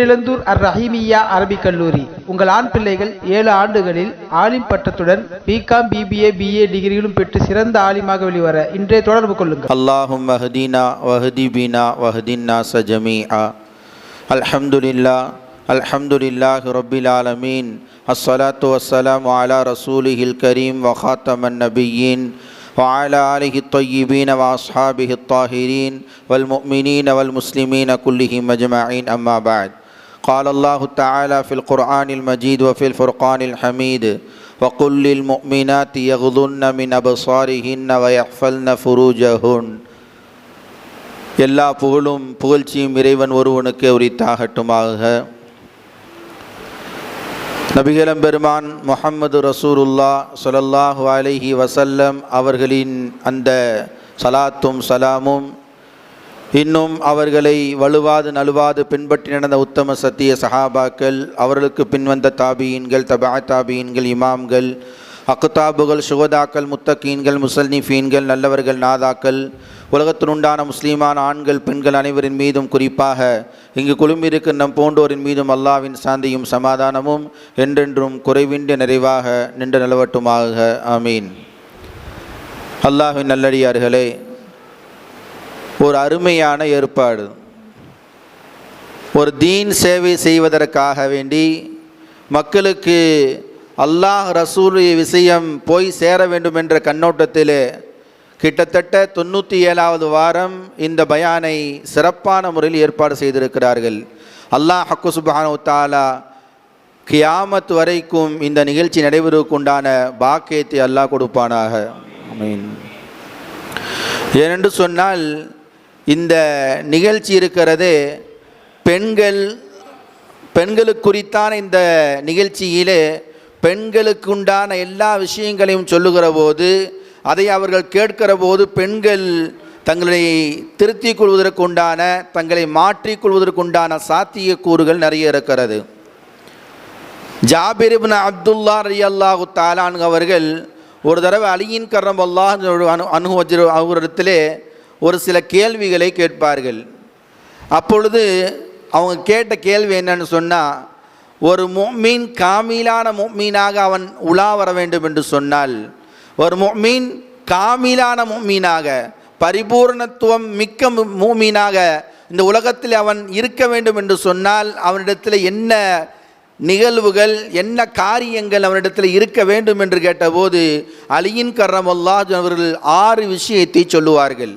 இளந்தூர் அர் ரஹீமியா அரபிக் கல்லூரி உங்கள் ஆண் பிள்ளைகள் ஏழு ஆண்டுகளில் ஆலிம் பட்டத்துடன் பிகாம் பிபிஏ பிஏ டிகிரிகளும் பெற்று சிறந்த ஆலிமாக வெளிவர இன்றே தொடர்பு கொள்ளுங்கள் اللهم اهدنا واهد بنا واهد الناس جميعا الحمد لله الحمد لله رب العالمين الصلاة والسلام على رسوله الكريم وخاتم النبيين وعلى آله الطيبين وأصحابه الطاهرين والمؤمنين والمسلمين كلهم أجمعين أما بعد قال الله تعالى في القرآن المجيد وفي الفرقان الحميد وقل للمؤمنات يغضن من أبصارهن ويحفلن فروجهن எல்லா புகழும் புகழ்ச்சியும் இறைவன் ஒருவனுக்கு உரித்தாகட்டுமாக நபிகளம் பெருமான் முஹம்மது ரசூலுல்லா ஸல்லல்லாஹு அலைஹி வஸல்லம் அவர்களின் அந்த சலாத்தும் சலாமும் இன்னும் அவர்களை வலுவாது நழுவாது பின்பற்றி நடந்த உத்தம சத்திய சஹாபாக்கள் அவர்களுக்கு பின்வந்த தாபியீன்கள் தபா தாபியின்கள் இமாம்கள் அக்குதாபுகள் சுகதாக்கள் முத்தக்கீன்கள் முசல்னிஃபீன்கள் நல்லவர்கள் நாதாக்கள் உலகத்தினுண்டான முஸ்லீமான ஆண்கள் பெண்கள் அனைவரின் மீதும் குறிப்பாக இங்கு குழுமியிருக்கும் நம் போன்றோரின் மீதும் அல்லாவின் சாந்தியும் சமாதானமும் என்றென்றும் குறைவின்றி நிறைவாக நின்று நிலவட்டுமாக. ஆமீன். அல்லாஹ்வின் நல்லடியார்களே ஒரு அருமையான ஏற்பாடு. ஒரு தீன் சேவை செய்வதற்காக வேண்டி மக்களுக்கு அல்லாஹ் ரசூல் விஷயம் போய் சேர வேண்டும் என்ற கண்ணோட்டத்தில் கிட்டத்தட்ட தொண்ணூற்றி ஏழாவது வாரம் இந்த பயானை சிறப்பான முறையில் ஏற்பாடு செய்திருக்கிறார்கள். அல்லாஹ் ஹக்கு சுபானு தாலா கியாமத் வரைக்கும் இந்த நிகழ்ச்சி நடைபெறுவதற்குண்டான பாக்கியத்தை அல்லாஹ் கொடுப்பானாக. ஏனென்று சொன்னால் இந்த நிகழ்ச்சி இருக்கிறது. பெண்கள் பெண்களுக்குறித்தான இந்த நிகழ்ச்சியிலே பெண்களுக்குண்டான எல்லா விஷயங்களையும் சொல்லுகிற போது அதை அவர்கள் கேட்கிற போது பெண்கள் தங்களை திருத்திக் கொள்வதற்குண்டான தங்களை மாற்றிக்கொள்வதற்குண்டான சாத்தியக்கூறுகள் நிறைய இருக்கிறது. ஜாபிர் அப்துல்லா ரலி அல்லாஹு தாலான் அவர்கள் ஒரு தடவை அலியின் கரம் அல்லாஹ் அனு அவரிடத்திலே ஒரு சில கேள்விகளை கேட்பார்கள். அப்பொழுது அவங்க கேட்ட கேள்வி என்னன்னு சொன்னால் ஒரு மீன் காமிலான மொம்மீனாக அவன் உலா வர வேண்டும் என்று சொன்னால் ஒரு மீன் காமிலான மொம்மீனாக பரிபூர்ணத்துவம் மிக்க மூமீனாக இந்த உலகத்தில் அவன் இருக்க வேண்டும் என்று சொன்னால் அவனிடத்தில் என்ன நிகழ்வுகள் என்ன காரியங்கள் அவனிடத்தில் இருக்க வேண்டும் என்று கேட்டபோது அலியின் கர்ரமல்லாஜ் அவர்கள் ஆறு விஷயத்தை சொல்லுவார்கள்.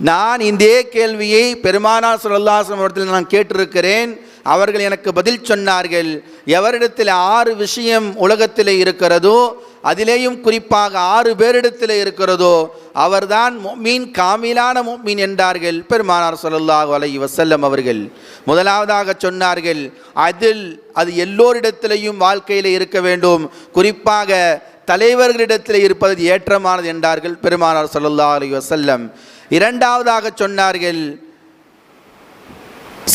நான் இந்த கேள்வியை பெருமானார் சுல்லாசம் இடத்தில் நான் கேட்டிருக்கிறேன். அவர்கள் எனக்கு பதில் சொன்னார்கள். எவரிடத்தில் ஆறு விஷயம் உலகத்தில் இருக்கிறதோ அதிலேயும் குறிப்பாக ஆறு பேரிடத்தில் இருக்கிறதோ அவர்தான் மீன் காமிலான மீன் என்றார்கள் பெருமானார் சொல்லல்லாஹு அலை வசல்லம் அவர்கள். முதலாவதாக சொன்னார்கள் அதில் அது எல்லோரிடத்திலையும் வாழ்க்கையில் இருக்க வேண்டும். குறிப்பாக தலைவர்களிடத்தில் இருப்பது ஏற்றமானது என்றார்கள் பெருமானார் சொல்லல்லா அலி வசல்லம் இரண்டாவதாக சொன்னார்கள்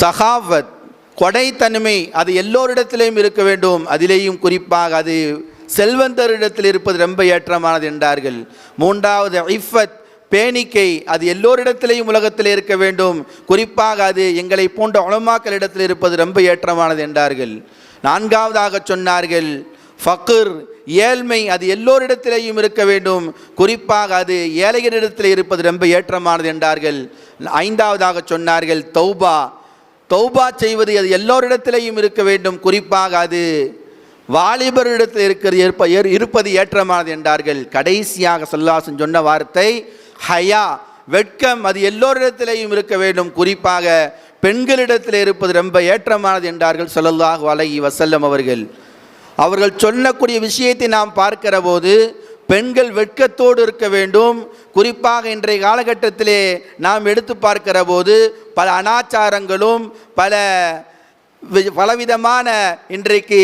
சகாவத் கொடைத்தன்மை அது எல்லோரிடத்திலையும் இருக்க வேண்டும். அதிலேயும் குறிப்பாக அது செல்வந்தரிடத்தில் இருப்பது ரொம்ப ஏற்றமானது என்றார்கள். மூன்றாவது ஐஃபத் பேணிக்கை அது எல்லோரிடத்திலையும் உலகத்தில் இருக்க வேண்டும். குறிப்பாக அது எங்களை போன்ற உளமாக்களிடத்தில் இருப்பது ரொம்ப ஏற்றமானது என்றார்கள். நான்காவதாக சொன்னார்கள் ஃபக்குர் ஏழ்மை அது எல்லோரிடத்திலேயும் இருக்க வேண்டும். குறிப்பாக அது ஏழைகளிடத்தில் இருப்பது ரொம்ப ஏற்றமானது என்றார்கள். ஐந்தாவதாக சொன்னார்கள் தௌபா. தௌபா செய்வது அது எல்லோரிடத்திலேயும் இருக்க வேண்டும். குறிப்பாக அது வாலிபரிடத்தில் இருக்கிறது ஏற்ப இருப்பது ஏற்றமானது என்றார்கள். கடைசியாக சொல்லாசன் சொன்ன வார்த்தை ஹயா வெட்கம் அது எல்லோரிடத்திலேயும் இருக்க வேண்டும். குறிப்பாக பெண்களிடத்தில் இருப்பது ரொம்ப ஏற்றமானது என்றார்கள். சொல்லல்லாஹ் அலஹி வசல்லம் அவர்கள். அவர்கள் சொல்லக்கூடிய விஷயத்தை நாம் பார்க்கிற போது பெண்கள் வெட்கத்தோடு இருக்க வேண்டும். குறிப்பாக இன்றைய காலகட்டத்திலே நாம் எடுத்து பார்க்கிற போது பல அனாச்சாரங்களும் பல பலவிதமான இன்றைக்கு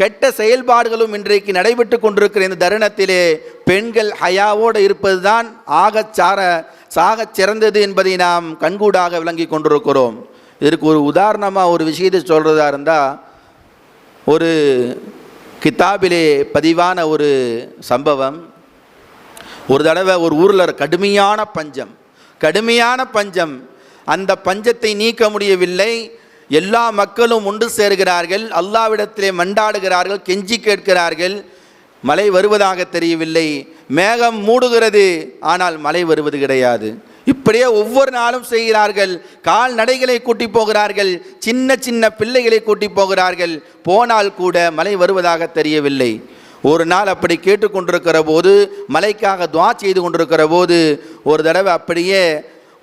கெட்ட செயல்பாடுகளும் இன்றைக்கு நடைபெற்று கொண்டிருக்கிற இந்த தருணத்திலே பெண்கள் ஹயாவோடு இருப்பது தான் ஆகச்சார சாகச் சிறந்தது என்பதை நாம் கண்கூடாக விளங்கி கொண்டிருக்கிறோம். இதற்கு ஒரு உதாரணமாக ஒரு விஷயத்தை சொல்கிறதா இருந்தால் ஒரு கிதாபிலே பதிவான ஒரு சம்பவம். ஒரு தடவை ஒரு ஊரில் கடுமையான பஞ்சம். கடுமையான பஞ்சம். அந்த பஞ்சத்தை நீக்க முடியவில்லை. எல்லா மக்களும் ஒன்று சேர்கிறார்கள். அல்லாவிடத்திலே மண்டாடுகிறார்கள் கெஞ்சி கேட்கிறார்கள். மழை வருவதாக தெரியவில்லை. மேகம் மூடுகிறது. ஆனால் மழை வருவது கிடையாது. இப்படியே ஒவ்வொரு நாளும் செய்கிறார்கள். கால்நடைகளை கூட்டி போகிறார்கள். சின்ன சின்ன பிள்ளைகளை கூட்டி போகிறார்கள். போனால் கூட மழை வருவதாக தெரியவில்லை. ஒரு நாள் அப்படி கேட்டுக்கொண்டிருக்கிற போது மலைக்காக துவா செய்து கொண்டிருக்கிற போது ஒரு தடவை அப்படியே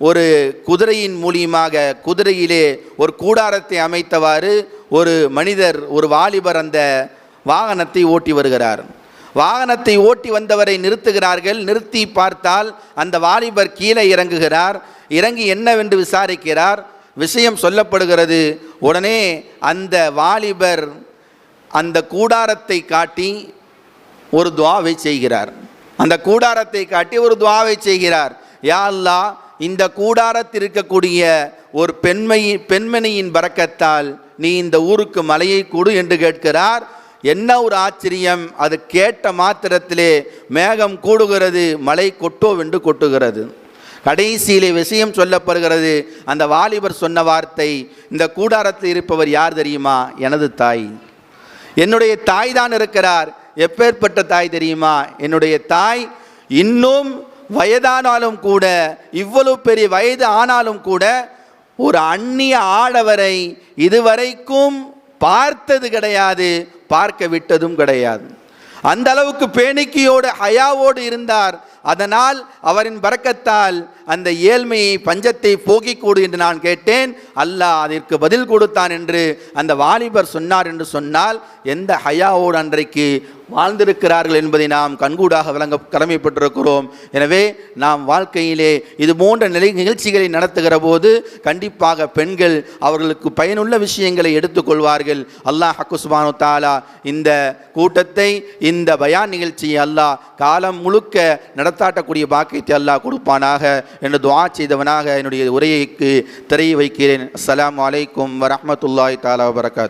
ஒரு குதிரையின் மூலியமாக குதிரையிலே ஒரு கூடாரத்தை அமைத்தவாறு ஒரு மனிதர் ஒரு வாலிபர் அந்த வாகனத்தை ஓட்டி வருகிறார். வாகனத்தை ஓட்டி வந்தவரை நிறுத்துகிறார்கள். நிறுத்தி பார்த்தால் அந்த வாலிபர் கீழே இறங்குகிறார். இறங்கி என்னவென்று விசாரிக்கிறார். விஷயம் சொல்லப்படுகிறது. உடனே அந்த வாலிபர் அந்த கூடாரத்தை காட்டி ஒரு துவாவை செய்கிறார். அந்த கூடாரத்தை காட்டி ஒரு துவாவை செய்கிறார். யா அல்லா இந்த கூடாரத்தில் இருக்கக்கூடிய ஒரு பெண்மை பெண்மணியின் பறக்கத்தால் நீ இந்த ஊருக்கு மலையை கொடு என்று கேட்கிறார். என்ன ஒரு ஆச்சரியம்? அது கேட்ட மாத்திரத்திலே மேகம் கூடுகிறது மலை கொட்டோவென்று கொட்டுகிறது. கடைசியிலே விஷயம் சொல்லப்படுகிறது அந்த வாலிபர் சொன்ன வார்த்தை இந்த கூடாரத்தில் இருப்பவர் யார் தெரியுமா? எனது தாய். என்னுடைய தாய் தான் இருக்கிறார். எப்பேற்பட்ட தாய் தெரியுமா? என்னுடைய தாய் இன்னும் வயதானாலும் கூட இவ்வளவு பெரிய வயது ஆனாலும் கூட ஒரு அந்நிய ஆடவரை இதுவரைக்கும் பார்த்தது கிடையாது. பார்க்க விட்டதும் கிடையாது. அந்த அளவுக்கு பேணிக்கையோடு ஹயாவோடு இருந்தார். அதனால் அவரின் பறக்கத்தால் அந்த ஏழ்மையை பஞ்சத்தை போக்கிக் என்று நான் கேட்டேன். அல்லாஹ் அதற்கு பதில் கொடுத்தான் என்று அந்த வாலிபர் சொன்னார் என்று சொன்னால் எந்த ஹயாவோடு அன்றைக்கு வாழ்ந்திருக்கிறார்கள் என்பதை நாம் கண்கூடாக விளங்க கடமைப்பட்டிருக்கிறோம். எனவே நாம் வாழ்க்கையிலே இது போன்ற நிலை நிகழ்ச்சிகளை நடத்துகிற போது கண்டிப்பாக பெண்கள் அவர்களுக்கு பயனுள்ள விஷயங்களை எடுத்துக்கொள்வார்கள் அல்லாஹ் ஹக்குஸ்பானு தாலா இந்த கூட்டத்தை இந்த பயான் நிகழ்ச்சியை அல்லாஹ் காலம் முழுக்க நடத்தாட்டக்கூடிய பாக்கியத்தை அல்லாஹ் கொடுப்பானாக என்று துவா செய்தவனாக என்னுடைய உரையைக்கு திரையை வைக்கிறேன். அஸ்லாம் அலைக்கும் வரமத்துல்லாய் தாலா வரகாத்து